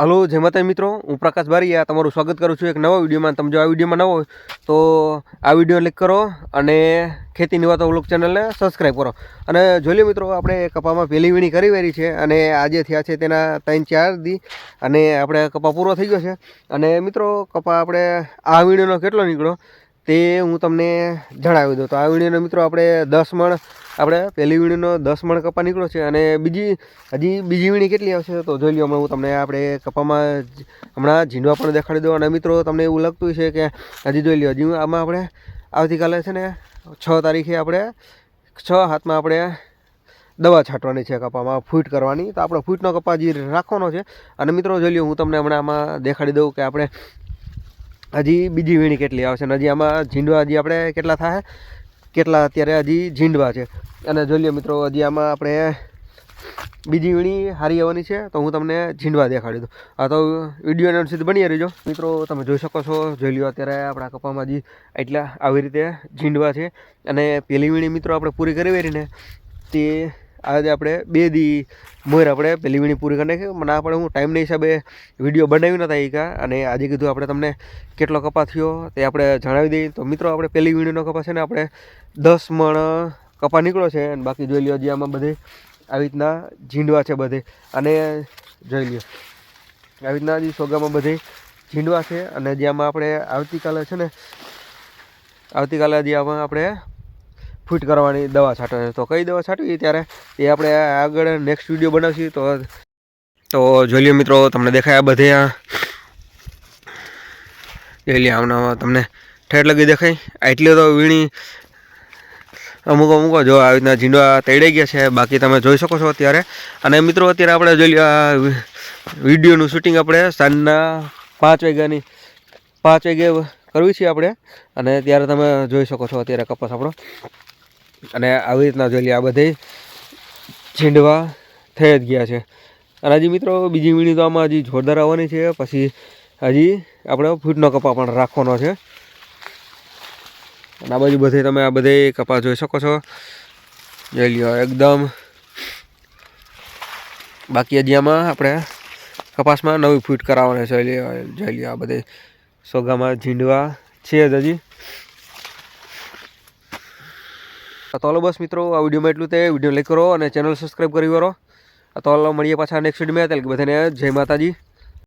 Hello, જય માતા મિત્રો. હું પ્રકાશ બારીયા તમારું સ્વાગત કરું છું એક નવા વિડીયોમાં. તમે જો આ વિડીયોમાં નવો તો આ વીડિયો ક્લિક કરો અને ખેતીની વાતો વ્લોગ ચેનલને સબસ્ક્રાઈબ કરો. અને જોઈ લો મિત્રો, આપણે કપામાં પહેલી વીણી કરી વેરી છે અને આજે થયા છે તેના ત્રણ ચાર દી અને આપણે કપા પૂરો થઈ ગયો છે. અને મિત્રો, કપા આપણે આ વીણીનો કેટલો નીકળ્યો? તે હું તમને જણાવી દઉં. તો આ વીણીનો મિત્રો આપણે દસ મણ, આપણે પહેલી વીણીનો દસ મણ કપા નીકળ્યો છે અને બીજી, હજી બીજી વીણી કેટલી આવશે? તો જોઈ લો હમણાં હું તમને આપણે કપામાં હમણાં ઝીંડવા પણ દેખાડી દઉં. અને મિત્રો, તમને એવું લાગતું છે કે હજી જોઈ લો હજી આમાં આપણે આવતીકાલે છે ને છ તારીખે આપણે છ હાથમાં આપણે દવા છાંટવાની છે કપામાં ફૂટ કરવાની. તો આપણે ફૂટનો કપા જે રાખવાનો છે. અને મિત્રો, જોઈ લો હું તમને હમણાં આમાં દેખાડી દઉં કે આપણે હજી બીજી વીણી કેટલી આવશે અને હજી આમાં ઝીંડવા હજી આપણે કેટલા થાય કેટલા અત્યારે હજી ઝીંડવા છે. અને જોઈ લો મિત્રો, હજી આમાં આપણે બીજી વીણી હારી આવવાની છે, તો હું તમને ઝીંડવા દેખાડી દઉં. આ તો વીડિયો સુધી બની રહેજો. મિત્રો, તમે જોઈ શકો છો, જોઈ લો અત્યારે આપણા કપામાં હજી એટલા આવી રીતે ઝીંડવા છે. અને પેલી વીણી મિત્રો આપણે પૂરી કરી વેરીને તે આજે આપણે બે દી મોર આપણે પેલી વીણી પૂરી કરી નાખી. મને આપણે હું ટાઈમના હિસાબે વીડિયો બનાવી નતા એકા અને આજે કીધું આપણે તમને કેટલો કપા થયો તે આપણે જણાવી દઈએ. તો મિત્રો, આપણે પેલી વીણીનો કપા છે ને, આપણે દસ મણ કપા નીકળ્યો છે. અને બાકી જોઈ લ્યો, હજી આમાં બધે આવી રીતના ઝીંડવા છે બધે. અને જોઈ લ્યો, આવી રીતના હજી સોગામાં બધે ઝીંડવા છે. અને જે આમાં આપણે આવતીકાલે છે ને, આવતીકાલે હજી આમાં આપણે ફૂટ કરવાની દવા છાંટવાની તો કઈ દવા છાંટવી? ત્યારે એ આપણે આગળ નેક્સ્ટ વીડિયો બનાવશું. તો તો જોઈ લ્યો મિત્રો, તમને દેખાય આ બધે આ. જોઈ લ્યો આમના તમને ઠેઠ લગી દેખાય. આટલી તો વીણી અમુક અમુક જો આવી રીતના ઝીંડવા તૈડાઈ ગયા છે. બાકી તમે જોઈ શકો છો અત્યારે. અને મિત્રો, અત્યારે આપણે જોઈ લ્યો વિડીયોનું શૂટિંગ આપણે સાંજના પાંચ વાગ્યાની, પાંચ વાગે કરવી છે આપણે. અને ત્યારે તમે જોઈ શકો છો અત્યારે કપાસ આપણો. અને આવી રીતના જોઈ લે આ બધે ઝીંડવા થઈ જ ગયા છે. અને હજી મિત્રો, બીજી વીણી તો આમાં હજી જોરદાર આવવાની છે. પછી હજી આપણે ફૂટનો કપા પણ રાખવાનો છે. અને આ બાજુ બધે તમે આ બધે કપા જોઈ શકો છો. જોઈ લ્યો, એકદમ. બાકી હજી આમાં આપણે કપાસમાં નવી ફૂટ કરાવવાની છે. જોઈ લ્યો આ બધે સોગામાં ઝીંડવા છે જ હજી. તો હલો બસ મિત્રો, આ વિડીયોમાં એટલું તે વીડિયો લાઈક કરો અને ચેનલ સબસ્ક્રાઈબ કરી કરો તો હલો મળીએ પાછા નેક્સ્ટ વિડીયોમાં ત્યારે બધાને જય માતાજી.